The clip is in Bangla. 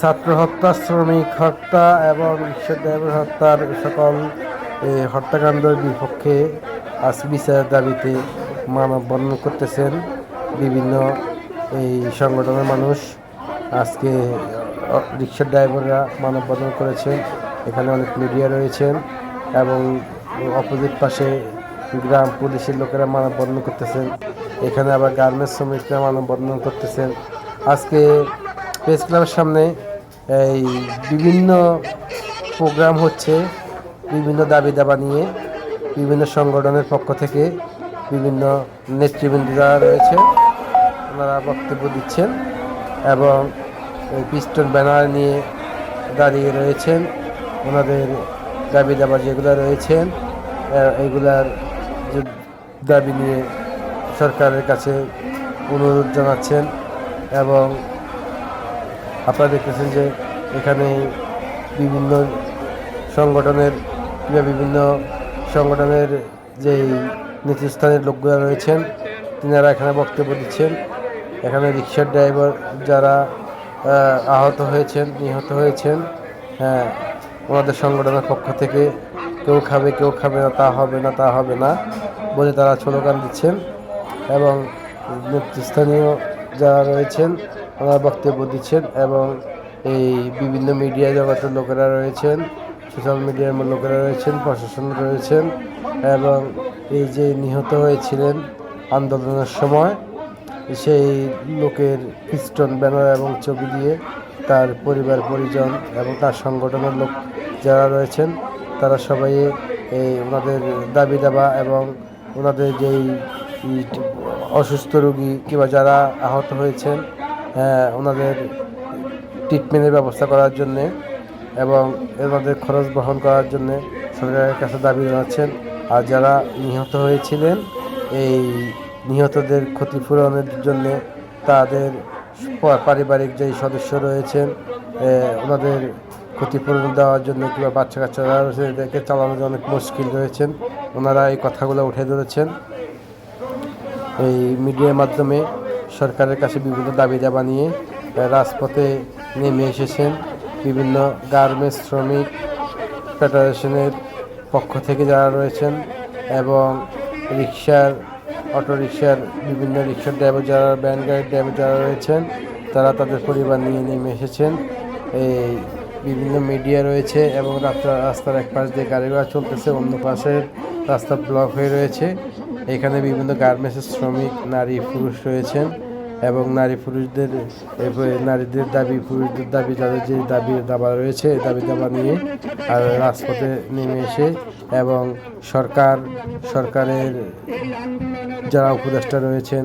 ছাত্র হত্যা, শ্রমিক হত্যা এবং রিক্সা ড্রাইভার হত্যার সকল হত্যাকাণ্ডের বিপক্ষে আজ বিচারের দাবিতে মানববন্ধন করতেছেন বিভিন্ন এই সংগঠনের মানুষ। আজকে রিক্সা ড্রাইভাররা মানববন্ধন করেছেন। এখানে অনেক মিডিয়া রয়েছেন এবং অপোজিট পাশে গ্রাম পুলিশের লোকেরা মানববন্ধন করতেছেন। এখানে আবার গার্মেন্টস শ্রমিকরা মানববন্ধন করতেছেন। আজকে প্রেস ক্লাবের সামনে এই বিভিন্ন প্রোগ্রাম হচ্ছে, বিভিন্ন দাবি দাবা নিয়ে, বিভিন্ন সংগঠনের পক্ষ থেকে বিভিন্ন নেতৃবৃন্দ যারা রয়েছে, ওনারা বক্তব্য দিচ্ছেন এবং পিস্টন ব্যানার নিয়ে দাঁড়িয়ে রয়েছেন, ওনাদের দাবি দাবা যেগুলো রয়েছেন এগুলার যে দাবি নিয়ে সরকারের কাছে অনুরোধ জানাচ্ছেন এবং আপনারা দেখতেছেন যে এখানে বিভিন্ন সংগঠনের বিভিন্ন সংগঠনের যেই নেতৃস্থানের লোকগুলো রয়েছেন, তিনারা এখানে বক্তব্য দিচ্ছেন। এখানে রিক্সার ড্রাইভার যারা আহত হয়েছেন, নিহত হয়েছেন হ্যাঁ ওনাদের সংগঠনের পক্ষ থেকে কেউ খাবে কেউ খাবে না, তা হবে না, তা হবে না বলে তারা স্লোগান দিচ্ছেন। এবং নেতৃস্থানীয় যারা রয়েছেন ওনারা বক্তব্য দিচ্ছেন এবং এই বিভিন্ন মিডিয়া জগতের লোকেরা রয়েছেন সোশ্যাল মিডিয়ার লোকেরা রয়েছেন প্রশাসন রয়েছেন এবং এই যে নিহত হয়েছিলেন আন্দোলনের সময় সেই লোকের খ্রিস্টন ব্যানার এবং ছবি দিয়ে তার পরিবার পরিজন এবং তার সংগঠনের লোক যারা রয়েছেন তারা সবাই এই ওনাদের দাবি দাবা এবং ওনাদের যেই অসুস্থ রোগী কিংবা যারা আহত হয়েছেন হ্যাঁ, ওনাদের ট্রিটমেন্টের ব্যবস্থা করার জন্যে এবং ওনাদের খরচ বহন করার জন্যে সরকারের কাছে দাবি জানাচ্ছেন। আর যারা নিহত হয়েছিলেন, এই নিহতদের ক্ষতিপূরণের জন্যে তাদের পারিবারিক যেই সদস্য রয়েছেন ওনাদের ক্ষতিপূরণ দেওয়ার জন্য কিংবা বাচ্চা কাচ্চারা রয়েছে এদেরকে চালানোর অনেক মুশকিল রয়েছেন, ওনারা এই কথাগুলো উঠে ধরেছেন। এই মিডিয়ার মাধ্যমে সরকারের কাছে বিভিন্ন দাবি দাবা নিয়ে রাজপথে নেমে এসেছেন বিভিন্ন গার্মেন্টস শ্রমিক ফেডারেশনের পক্ষ থেকে যারা রয়েছেন এবং রিক্সার, অটো রিক্সার বিভিন্ন রিক্সার ড্রাইভার যারা ভ্যান গাড়ির ড্রাইভার যারা রয়েছেন, তারা তাদের পরিবার নিয়ে নেমে এসেছেন। এই বিভিন্ন মিডিয়া রয়েছে এবং রাস্তার রাস্তার এক পাশ দিয়ে গাড়ি ঘোড়া চলতেছে, অন্য পাশের রাস্তা ব্লক হয়ে রয়েছে। এখানে বিভিন্ন গার্মেন্টসের শ্রমিক, নারী, পুরুষ রয়েছেন এবং নারী পুরুষদের নারীদের দাবি, পুরুষদের দাবি, যাদের যে দাবি দাবা রয়েছে দাবি দাবা নিয়ে আর রাজপথে নেমে এসে এবং সরকার, সরকারের যারা উপদেষ্টা রয়েছেন